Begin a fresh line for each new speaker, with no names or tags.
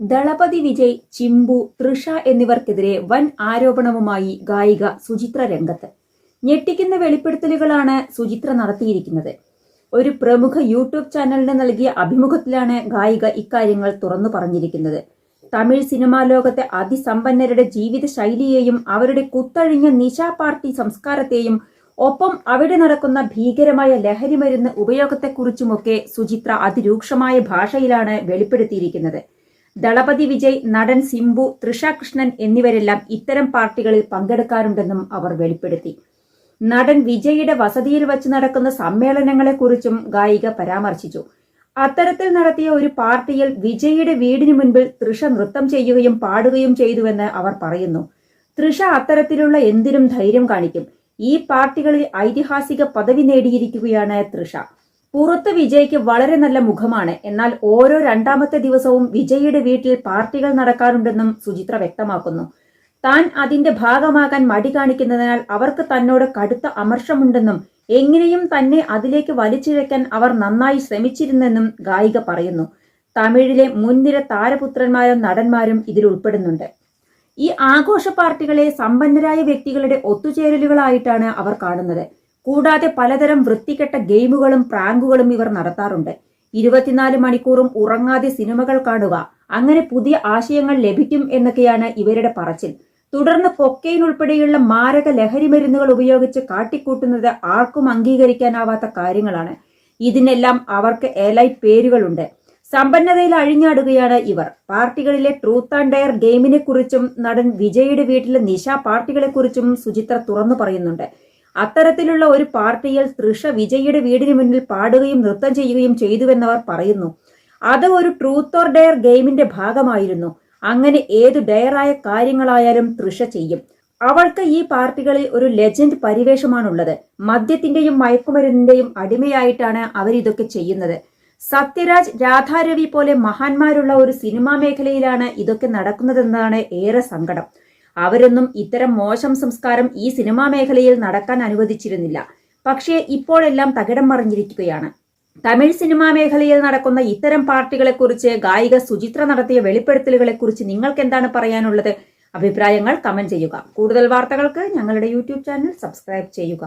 ദളപതി വിജയ് ചിമ്പു തൃഷ എന്നിവർക്കെതിരെ വൻ ആരോപണവുമായി ഗായിക സുചിത്ര രംഗത്ത്. ഞെട്ടിക്കുന്ന വെളിപ്പെടുത്തലുകളാണ് സുചിത്ര നടത്തിയിരിക്കുന്നത്. ഒരു പ്രമുഖ യൂട്യൂബ് ചാനലിന് നൽകിയ അഭിമുഖത്തിലാണ് ഗായിക ഇക്കാര്യങ്ങൾ തുറന്നു പറഞ്ഞിരിക്കുന്നത്. തമിഴ് സിനിമാ ലോകത്തെ അതിസമ്പന്നരുടെ ജീവിത ശൈലിയെയും അവരുടെ കുത്തഴിഞ്ഞ നിശാ പാർട്ടി സംസ്കാരത്തെയും ഒപ്പം അവിടെ നടക്കുന്ന ഭീകരമായ ലഹരിമരുന്ന് ഉപയോഗത്തെക്കുറിച്ചുമൊക്കെ സുചിത്ര അതിരൂക്ഷമായ ഭാഷയിലാണ് വെളിപ്പെടുത്തിയിരിക്കുന്നത്. ദളപതി വിജയ് നടൻ സിംബു തൃഷ കൃഷ്ണൻ എന്നിവരെല്ലാം ഇത്തരം പാർട്ടികളിൽ പങ്കെടുക്കാറുണ്ടെന്നും അവർ വെളിപ്പെടുത്തി. നടൻ വിജയുടെ വസതിയിൽ വച്ച് നടക്കുന്ന സമ്മേളനങ്ങളെക്കുറിച്ചും ഗായിക പരാമർശിച്ചു. അത്തരത്തിൽ നടത്തിയ ഒരു പാർട്ടിയിൽ വിജയുടെ വീടിന് മുൻപിൽ തൃഷ നൃത്തം ചെയ്യുകയും പാടുകയും ചെയ്തുവെന്ന് അവർ പറയുന്നു. തൃഷ അത്തരത്തിലുള്ള എന്തിനും ധൈര്യം കാണിക്കും. ഈ പാർട്ടികളിൽ ഐതിഹാസിക പദവി നേടിയിരിക്കുകയാണ് തൃഷ. പുറത്ത് വിജയ്ക്ക് വളരെ നല്ല മുഖമാണ്. എന്നാൽ ഓരോ രണ്ടാമത്തെ ദിവസവും വിജയുടെ വീട്ടിൽ പാർട്ടികൾ നടക്കാറുണ്ടെന്നും സുചിത്ര വ്യക്തമാക്കുന്നു. താൻ അതിന്റെ ഭാഗമാകാൻ മടി കാണിക്കുന്നതിനാൽ അവർക്ക് തന്നോട് കടുത്ത അമർഷമുണ്ടെന്നും എങ്ങനെയും തന്നെ അതിലേക്ക് വലിച്ചിഴക്കാൻ അവർ നന്നായി ശ്രമിച്ചിരുന്നെന്നും ഗായിക പറയുന്നു. തമിഴിലെ മുൻനിര താരപുത്രന്മാരും നടന്മാരും ഇതിൽ ഉൾപ്പെടുന്നുണ്ട് ഈ ആഘോഷ പാർട്ടികളെ സമ്പന്നരായ വ്യക്തികളുടെ ഒത്തുചേരലുകളായിട്ടാണ് അവർ കാണുന്നത്. കൂടാതെ പലതരം വൃത്തികെട്ട ഗെയിമുകളും പ്രാങ്കുകളും ഇവർ നടത്താറുണ്ട്. ഇരുപത്തിനാല് മണിക്കൂറും ഉറങ്ങാതെ സിനിമകൾ കാണുക അങ്ങനെ പുതിയ ആശയങ്ങൾ ലഭിക്കും എന്നൊക്കെയാണ് ഇവരുടെ പറച്ചിൽ. തുടർന്ന് കൊക്കൈൻ ഉൾപ്പെടെയുള്ള മാരക ലഹരി മരുന്നുകൾ ഉപയോഗിച്ച് കാട്ടിക്കൂട്ടുന്നത് ആർക്കും അംഗീകരിക്കാനാവാത്ത കാര്യങ്ങളാണ്. ഇതിനെല്ലാം അവർക്ക് എലൈറ്റ് പേരുകളുണ്ട്. സമ്പന്നതയിൽ അഴിഞ്ഞാടുകയാണ് ഇവർ. പാർട്ടികളിലെ ട്രൂത്ത് ആൻഡ് ഡയർ ഗെയിമിനെ കുറിച്ചും നടൻ വിജയുടെ വീട്ടിലെ നിശ പാർട്ടികളെ കുറിച്ചും സുചിത്ര തുറന്നു പറയുന്നുണ്ട്. അത്തരത്തിലുള്ള ഒരു പാർട്ടിയിൽ തൃഷ വിജയുടെ വീടിന് മുന്നിൽ പാടുകയും നൃത്തം ചെയ്യുകയും ചെയ്തുവെന്നവർ പറയുന്നു. അത് ഒരു ട്രൂത്ത് ഓർ ഡെയർ ഗെയിമിന്റെ ഭാഗമായിരുന്നു. അങ്ങനെ ഏതു ഡെയറായ കാര്യങ്ങളായാലും തൃഷ ചെയ്യും. അവൾക്ക് ഈ പാർട്ടികളിൽ ഒരു ലെജൻഡ് പരിവേഷമാണുള്ളത്. മദ്യത്തിന്റെയും മയക്കുമരുന്നിന്റെയും അടിമയായിട്ടാണ് അവരിതൊക്കെ ചെയ്യുന്നത്. സത്യരാജ് രാധാരവി പോലെ മഹാന്മാരുള്ള ഒരു സിനിമാ മേഖലയിലാണ് ഇതൊക്കെ നടക്കുന്നതെന്നാണ് ഏറെ സങ്കടം. അവരൊന്നും ഇത്തരം മോശം സംസ്കാരം ഈ സിനിമാ മേഖലയിൽ നടക്കാൻ അനുവദിച്ചിരുന്നില്ല. പക്ഷേ ഇപ്പോഴെല്ലാം തകിടം മറിഞ്ഞിരിക്കുകയാണ്. തമിഴ് സിനിമാ മേഖലയിൽ നടക്കുന്ന ഇത്തരം പാർട്ടികളെക്കുറിച്ച് ഗായിക സുചിത്ര നടത്തിയ വെളിപ്പെടുത്തലുകളെക്കുറിച്ച് നിങ്ങൾക്ക് എന്താണ് പറയാനുള്ളത്? അഭിപ്രായങ്ങൾ കമന്റ് ചെയ്യുക. കൂടുതൽ വാർത്തകൾക്ക് ഞങ്ങളുടെ യൂട്യൂബ് ചാനൽ സബ്സ്ക്രൈബ് ചെയ്യുക.